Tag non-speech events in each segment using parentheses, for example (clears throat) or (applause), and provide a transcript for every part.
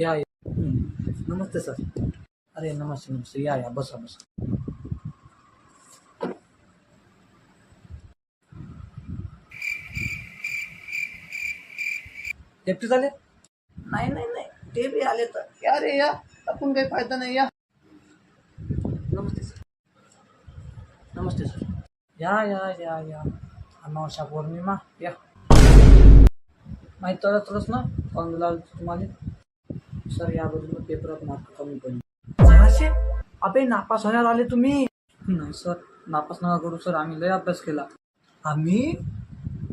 या या. नमस्ते सर. अरे नमस्ते नमस्ते. या या. बसा बसा. एकटे झाले? नाही नाही नाही. ते बी आले तर. या रे या. आपण काही फायदा नाही या. नमस्ते सर. नमस्ते सर. या या या या. अमावस्या पौर्णिमा. या. माहीत तर तरच ना? लावलं तुम्हाला. सर याबद्दल पेपरात मार्क कमी पडले. सहाशे? अबे नापास होण्यात आले तुम्ही. नाही सर नापास नका करू सर आम्ही लय अभ्यास केला. आम्ही?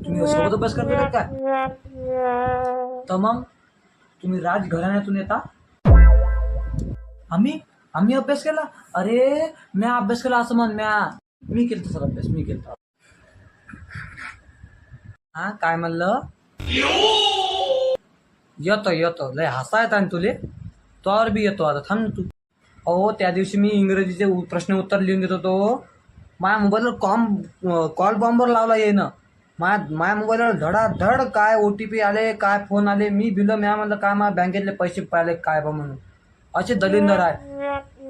तुम्ही सोबत अभ्यास करता काय? तर मग तुम्ही राजघराण्यातून येता? आम्ही? आम्ही अभ्यास केला? अरे म्या अभ्यास केला असं म्हण म्या. मी केलं सर अभ्यास मी केलं हा काय म्हणलं? येतो येतो. लय हसा येत आणि तुले? तोवर बी येतो आता थांब तू. अहो त्या दिवशी मी इंग्रजीचे प्रश्न उत्तर लिहून देत होतो. माझ्या मोबाईलवर कॉम कॉल बॉम्बर लावला येईन माझ्या माझ्या मोबाईलवर धडाधड काय ओ टी पी आले काय फोन आले मी बिलं म्या म्हणलं काय माझ्या बँकेतले पैसे पाहिले काय बा म्हणून. असे दलिंदर आहे.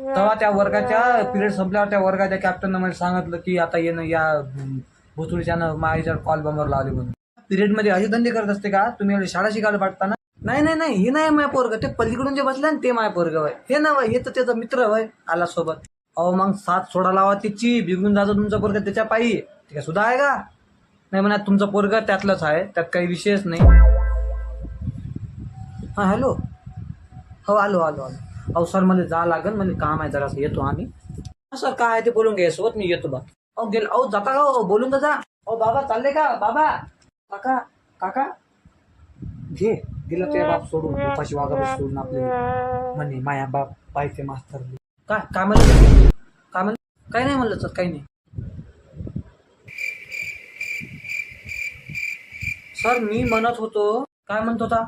तेव्हा त्या वर्गाच्या पिरियड संपल्यावर त्या वर्गाच्या कॅप्टननं मला सांगितलं की आता येणं या भुतुरीच्यानं माझ्या कॉल बॉम्बर लावले म्हणून. पिरियडमध्ये असे धंदे करत असते का? तुम्ही शाळा शिकायला पाठताना नाही नाही नाही हे नाही माय पोरग. ते पलीकडून जे बसले ना ते माय पोरग वय हे ना वय हे तर त्याचा मित्र वय आला सोबत अहो मग सात सोडा लावा तिची बिघून जातो तुमचा पोरग त्याच्या पायी. ते काय सुद्धा आहे का? नाही म्हणा तुमचं पोरग त्यातलंच आहे त्यात काही विशेष नाही. हां हॅलो. हो आलो आलो आलो. अहो सर मला जा लागेल म्हणजे काम आहे जरासं येतो आम्ही. हा सर काय आहे ते बोलून घ्या सोबत मी येतो बा. अहो गेल अहो जाता का हो? बोलून तर जा. अहो बाबा चालले का? बाबा. काका काका. घे. गेला ते बाप सोडून उपाशी वागा सोडून आपले म्हणे माया बाप पाहिजे मास्तर. काय काय म्हणलं? काय म्हणलं? काही नाही म्हणलं सर काही नाही. सर मी म्हणत होतो काय म्हणत होता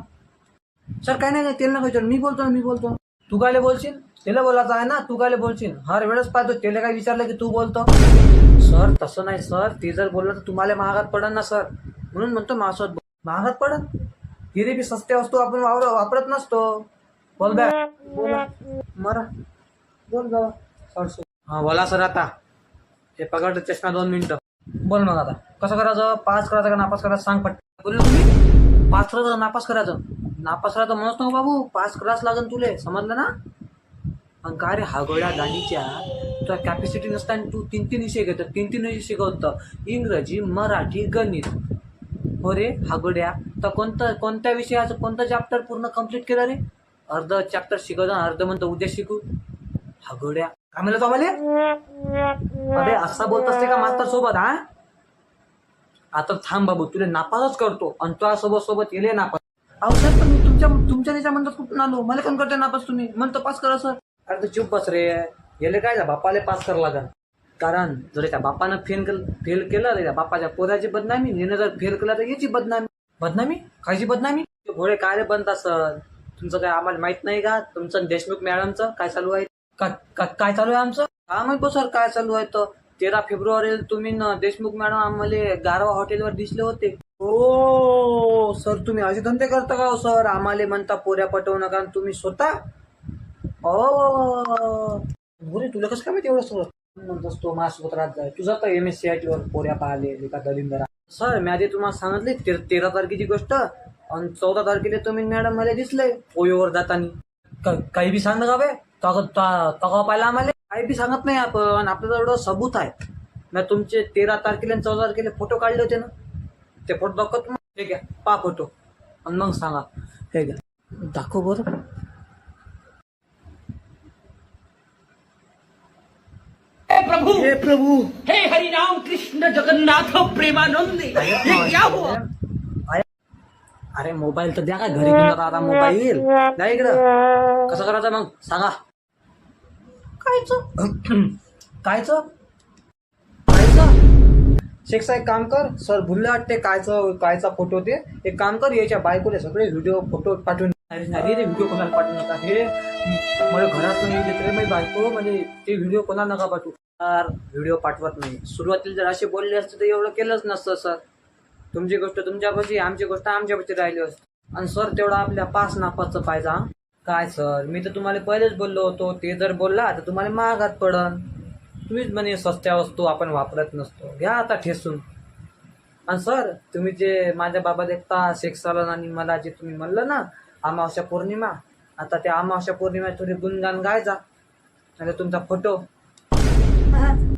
सर काय नाही तेल नका विचार. मी बोलतो मी बोलतो. तू कायले बोलशील? त्याला बोलायचं आहे ना तू कायले बोलशील? हर वेळेस पाहतो त्याला काय विचारलं की तू बोलतो? सर तसं नाही सर. ते जर बोललं तर तुम्हाला महागात पडन ना सर. म्हणून म्हणतो माझ्यासोबत महागात पडन? हिरे बी सस्ते वस्तू आपण वावर वापरत नसतो. बोल बॅ. बोला. मरा. बोल बाबा सर हा बोला सर आता. हे पकड चष्मा दोन मिनिटं. बोल मग आता. कसं करायचं? पास करायचं का नापास करायचं? सांग पट बोललो तुम्ही? पास करायचं का नापास करायचं? नापास करायचं म्हणत नको बाबू. पास करायच लागन तुले. समजलं ना? आणि काय रे हागोळ्या गाडीच्या तुला कॅपॅसिटी नसताना तू तीन तीन विषय घेतो. तीन तीन विषय शिकवतं इंग्रजी मराठी गणित. हो रे हागोड्या. तर कोणतं कोणत्या विषयाचं कोणतं चॅप्टर पूर्ण कंप्लीट केलं रे? अर्ध चॅप्टर शिकवतो अर्ध म्हणतो उद्या शिकू. हागोड्या. काय म्हणलं तो आम्हाला अरे असा बोलत असते का मास्तर सोबत हा? आता थांब बाबू तुला नापासच करतो. आणि तुझ्या सोबत सोबत येले नापास. अहो सर पण मी तुमच्या तुमच्या त्याच्या म्हणतात कुठून आलो? मला कोण करते नापास तुम्ही? म्हणतो पास करा सर. अरे तू चुप बस रे. गेले काय त्या बापाले पास करा लागेल. कारण जर त्या बापानं फेल केलं फेल केलं रे त्या बापाच्या पोराची बदनामी हिने जर फेल केलं तर याची बदनामी. बदनामी? कायची बदनामी? ते घोडे काय रे बनतात सर तुमचं काय आम्हाला माहीत नाही का? तुमचं आणि देशमुख मॅडमचं काय चालू आहे? का, का, काय चालू आहे आमचं? काय माहीत सर काय चालू आहे तर? तेरा फेब्रुवारीला तुम्ही न देशमुख मॅडम आम्हाला गारवा हॉटेलवर दिसले होते. हो सर तुम्ही असे धंदे करता का हो सर? आम्हाला म्हणता पोऱ्या पटवू नका आणि तुम्ही स्वतः? ओ बोरे तुला कसं काय माहिती एवढं सगळं? म्हणतोस तो माझ्यासोबत राहत जाय तुझा तर M S C I T वर पोऱ्या पाहिले एका दलिंदरा सर मी आधी तुम्हाला सांगितले ते- तेरा तारखेची गोष्ट. आणि चौदा तारखेला तुम्ही मॅडम मला दिसले ओयोवर जाताना काही बी सांग का बे. तका पाहिला आम्हाला? काही बी सांगत नाही आपण. आपल्याला एवढं सबूत आहे. मी तुमचे तेरा तारखेला आणि चौदा तारखेला फोटो काढले होते ना. ते फोटो दाखवत मग हे घ्या पा फोटो आणि मग सांगा. हे घ्या. दाखव बरं. प्रभु। हे प्रभू। हे हरि राम कृष्ण जगन्नाथ प्रेमानंद। ये क्या हुआ? अरे मोबाईल तर द्या का? घरी घेऊन जाता आता मोबाईल. द्या इकडं. कसं करायचं मग? सांगा. कायच? (clears throat) कायच? कायच? शेख साहेब काम कर. सर भुलले वाटते कायचं कायचा फोटो ते. एक काम कर याच्या बायकोले सगळे व्हिडिओ फोटो पाठवून नाही रे व्हिडिओ कोणाला पाठवू नका? हे मला घरात नाही येत रे माझी बायको. म्हणजे ते व्हिडिओ कोणाला नका पाठवू. व्हिडिओ पाठवत नाही. सुरुवातीला जर असे बोलले असते तर एवढं केलंच नसतं सर तुमची गोष्ट तुमच्यापाशी आमची गोष्ट आमच्यापाशी राहिली असते. आणि सर तेवढा आपल्या पास नापाचं पाहिजे काय सर मी तर तुम्हाला पहिलेच बोललो होतो ते जर बोलला तर तुम्हाला महागात पडन. तुम्हीच म्हणे स्वस्त्या वस्तू आपण वापरत नसतो. घ्या आता ठेसून. आणि सर तुम्ही जे माझ्या बाबा देखता शेख सालन आणि मला जे तुम्ही म्हणलं ना अमावस्या पौर्णिमा आता त्या अमावस्या पौर्णिमा थोडी गुणगान गायचा आणि तुमचा फोटो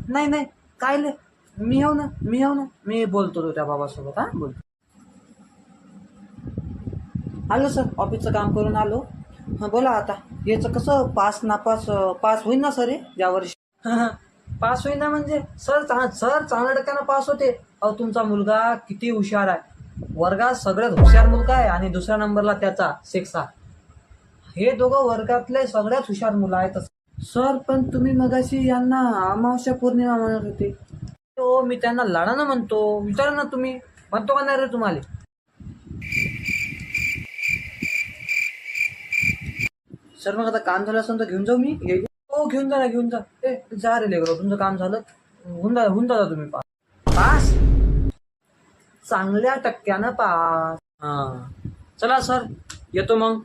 नाही नाही. काय ले मी येऊ ना मी येऊ ना. मी बोलतो तो त्या बाबासोबत हा? बोलतो आलो सर ऑफिसचं काम करून आलो. हां बोला आता. याचं कसं पास नापास पास होईल ना सर हे यावर्षी पास होईन ना म्हणजे? सर सर चांगल्या टक्क्यानं पास होते. अहो तुमचा मुलगा किती हुशार आहे. वर्गात सगळ्यात हुशार मुलगा आहे आणि दुसऱ्या नंबरला त्याचा सेक्सा. हे दोघं वर्गातले सगळ्यात हुशार मुलं आहेत. सर पण तुम्ही मगाशी यांना अमावस्या पौर्णिमा म्हणत होते. हो मी त्यांना लाडानं म्हणतो. विचारा ना तुम्ही. म्हणतो का नाही रे तुम्हाला? सर मग आता काम झालं असेल तर घेऊन जाऊ मी. हो घेऊन जा ना घेऊन जा. ए जा रे लेकरं तुमचं काम झालं. होऊन जा होऊन जा तुम्ही पास पास. चांगल्या टक्क्यानं पास. हा. चला सर. येतो मग.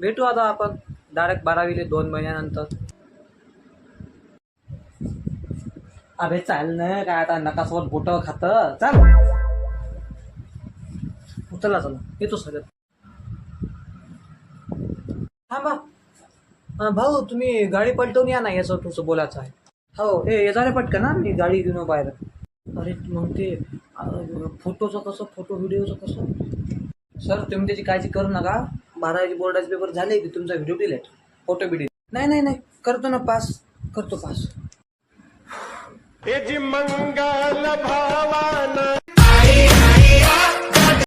भेटू आता आपण. डायरेक्ट बारावीले दोन महिन्यानंतर. अबे चाल ना काय आता नकासोबत बोट खात? चाल. चला चला येतो सर थांबा. अं, भाऊ तुम्ही गाडी पलटवून या ना याचं तुझं बोलायचं आहे. हो हे येजारे पटकन ना मी गाडी घेऊन बाहेर अरे मग ते फोटोचं कसं फोटो व्हिडिओचं कसं? सर तुम्ही त्याची काळजी करू नका. बारावी बोर्डाचे पेपर झाले की तुमचा व्हिडिओ डिलेट फोटो बिडिलेट नाही नाही नाही. करतो ना पास करतो पास मंगल भावाना